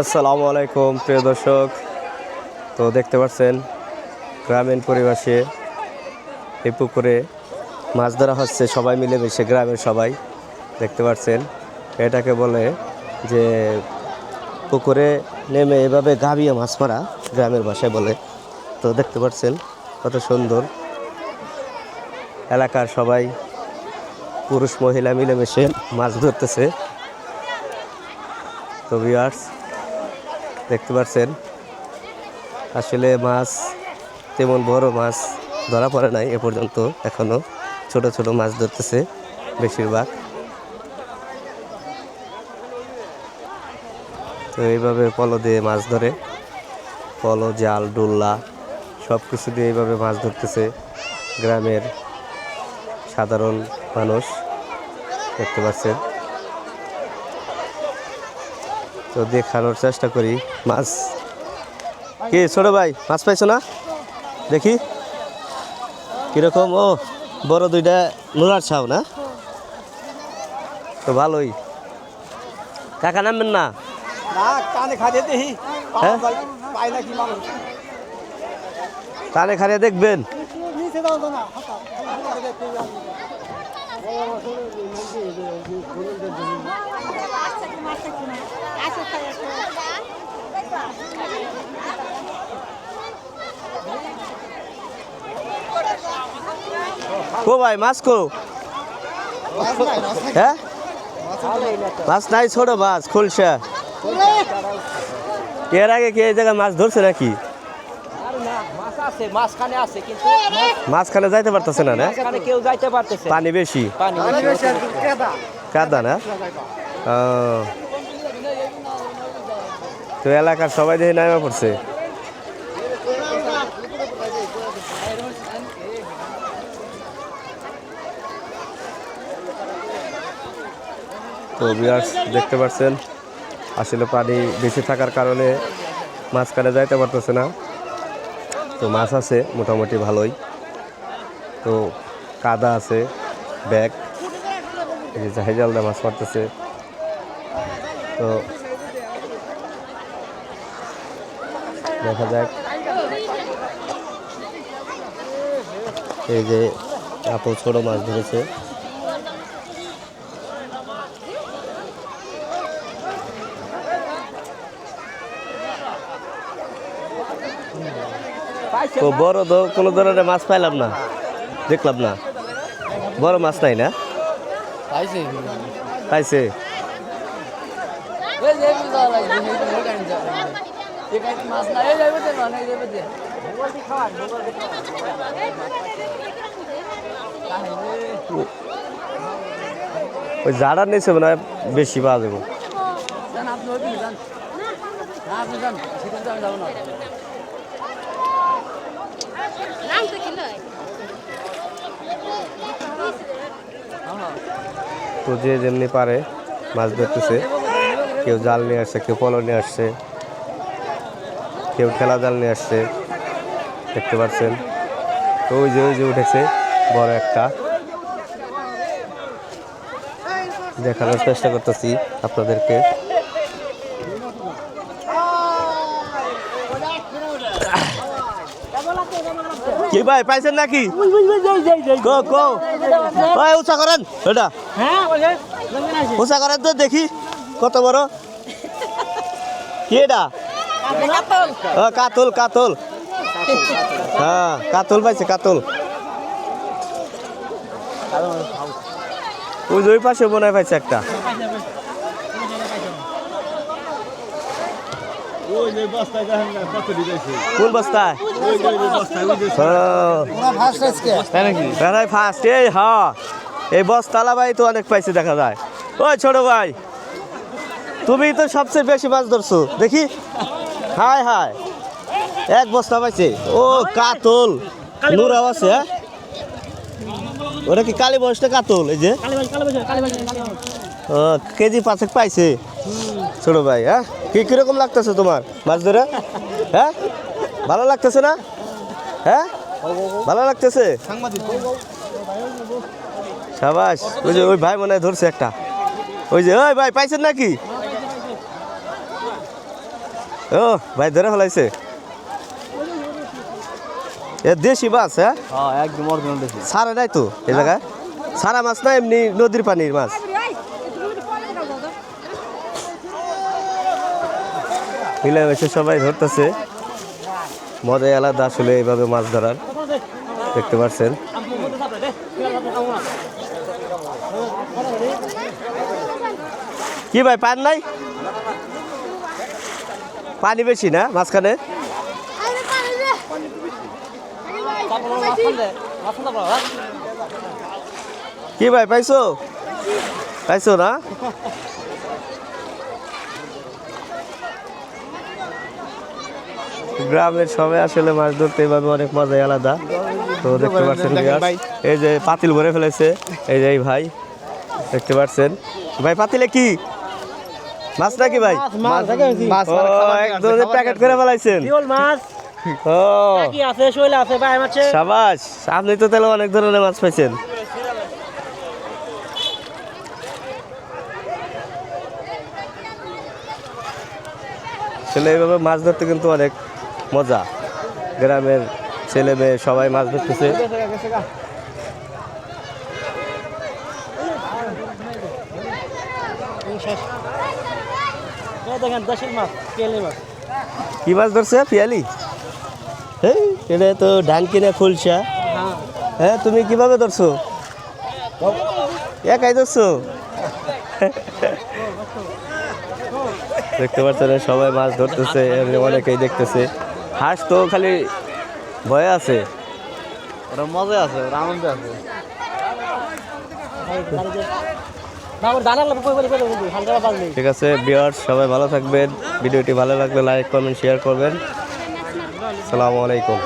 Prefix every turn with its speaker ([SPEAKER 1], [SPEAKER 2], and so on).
[SPEAKER 1] আসসালামু আলাইকুম, প্রিয় দর্শক। তো দেখতে পাচ্ছেন, গ্রামীণ পরিবেশে এই পুকুরে মাছ ধরা হচ্ছে, সবাই মিলে মিলেমিশে, গ্রামের সবাই। দেখতে পাচ্ছেন, এটাকে বলে যে পুকুরে নেমে এভাবে গাভিয়ে মাছ মারা গ্রামের ভাষায় বলে। তো দেখতে পাচ্ছেন, কত সুন্দর এলাকার সবাই পুরুষ মহিলা মিলেমিশে মাছ ধরতেছে। তো ভিউয়ার্স দেখতে পাচ্ছেন আসলে মাছ, তেমন বড় মাছ ধরা পড়ে নাই এ পর্যন্ত, এখনও। ছোট ছোট মাছ ধরতেছে বেশিরভাগ। তো এইভাবে পলো দিয়ে মাছ ধরে। পলো, জাল, ডুল্লা সব কিছু দিয়ে এইভাবে মাছ ধরতেছে গ্রামের সাধারণ মানুষ। দেখতে পাচ্ছেন তো দেখানোর চেষ্টা করি মাছ। কি ছোট ভাই মাছ পাইছো না? দেখি। কীরকম? ও বড় দুইটা নোলার ছাও না? তো ভালোই। কাকা নামবেন না?
[SPEAKER 2] কানে খাজে
[SPEAKER 1] হ্যাঁ? তাহলে দেখবেন। কো ভাই, মাছ কো। হ্যাঁ? মাছ নাই, ছোট মাছ, খুলসা। এর আগে কি এই জায়গায় মাছ ধরছে নাকি?
[SPEAKER 3] মাছ আছে মাঝখানে আছে কিন্তু
[SPEAKER 1] মাঝখানে যাইতে পারতেছে না না?
[SPEAKER 3] মাঝখানে কেউ যাইতে পারতেছে
[SPEAKER 1] পানি বেশি।
[SPEAKER 3] পানি
[SPEAKER 1] কাদা। না? তো এলাকার সবাই দেখে নামে পড়ছে। তো বিয়ার্স দেখতে পাচ্ছেন আসলে পানি বেশি থাকার কারণে মাঝখানে যাইতে পারতেছে না। তো মাছ আছে, মোটামুটি ভালোই। তো কাদা আছে, ব্যাগ। এই যে মাছ মারতেছে। তো দেখা যাক। এই যে আপু ছোট মাছ ধরেছে। তো বড় তো কোনো ধরনের মাছ পাইলাম না। দেখলাম না। বড় মাছ নাই না?
[SPEAKER 3] পাইছে।
[SPEAKER 1] ওই জাড়ার নিচে মনে হয় বেশি পাওয়া যাবে।
[SPEAKER 3] আপনি যান। আপনি যান সেখানে আমি যাব না।
[SPEAKER 1] তো যে যেমনি পারে মাছ ধরতেছে কেউ জাল নিয়ে আসছে কেউ পলো নিয়ে আসছে কেউ ঠেলা জাল নিয়ে আসছে দেখতে পাচ্ছেন তো ওই যে ওই যে উঠেছে বড় একটা দেখানোর চেষ্টা করতেছি আপনাদেরকে কি ভাই পাইছেন নাকি কো কো ওই উঁচা করেন এটা। উঁচা করেন তো দেখি কত বড়। কি এটা? কাতল কাতল। হ্যাঁ কাতল পাইছে কাতল। ওই যে পাশে মনে পাইছে একটা
[SPEAKER 2] ওই যে বস্তায় দেখেন না কত দিয়েছে
[SPEAKER 1] কোন বস্তায়?
[SPEAKER 2] ফার্স্ট
[SPEAKER 1] এই হ্যাঁ এই বস্তালা ভাই তো অনেক পাইছে দেখা যায়। ওই ছোট ভাই তুমি তো সবচেয়ে বেশি মাছ ধরছো দেখি। হাই হাই এক বস্তা পাইছে। ও কাতল। নুরাও আছে হ্যাঁ? ওটা কি কালী বয়সটা কাতল এই যে? কেজি পাঁচেক পাইছে। ছোট ভাই হ্যাঁ? কি কীরকম লাগতেছে তোমার মাছ ধরে? হ্যাঁ? ভালো লাগতেছে না? হ্যাঁ? ভালো লাগতেছে? সাবাস ওই যে ওই ভাই মনে হয় ধরছে একটা। ওই যে ওই ভাই পাইছেন নাকি? ও ভাই ধরে ফেলাইছে। এ দেশি মাছ হ্যাঁ?
[SPEAKER 3] হ্যাঁ একদম
[SPEAKER 1] সারা নাই তো এ জায়গায়? সারা মাছ না এমনি নদীর পানির মাছ? মিলেমিশে সবাই ধরতেছে। মজাই আলাদা আসলে এইভাবে মাছ ধরার। দেখতে পাচ্ছেন কি ভাই, পান নাই? পানি বেশি না মাঝখানে? কি ভাই, পাইছো? পাইছো না? গ্রামের সবাই আসলে মাছ ধরতে এভাবে অনেক মজাই আলাদা। তো দেখতে পাচ্ছেন এই যে পাতিল ভরে ফেলেছে এই যে এই ভাই দেখতে পাচ্ছেন। ভাই পাতিলে কি? মাছ নাকি ভাই? প্যাকেট করে ফেলাইছেন।
[SPEAKER 4] মাছ?
[SPEAKER 1] ও।
[SPEAKER 4] আছে আছে ভাই
[SPEAKER 1] সাবাস আপনি তো তাহলে অনেক ধরনের মাছ পাইছেন। আসলে এইভাবে মাছ ধরতে কিন্তু অনেক মজা। গ্রামের ছেলে মেয়ে সবাই মাছ ধরতেছে। কি মাছ ধরছে পিয়ালি? এই এটা তো ডানকি না খুলসা হ্যাঁ তুমি কীভাবে ধরছো? একাই ধরছো? দেখতে পাচ্ছেন সবাই মাছ ধরতেছে এমনি অনেকেই দেখতেছে। হাঁস তো খালি ভয় আছে।
[SPEAKER 3] ওরা মজা আছে ওরা আনন্দ আছে।
[SPEAKER 1] ঠিক আছে বিয়ার্স সবাই ভালো থাকবেন। ভিডিওটি ভালো লাগলে লাইক করবেন শেয়ার করবেন। সালামু আলাইকুম।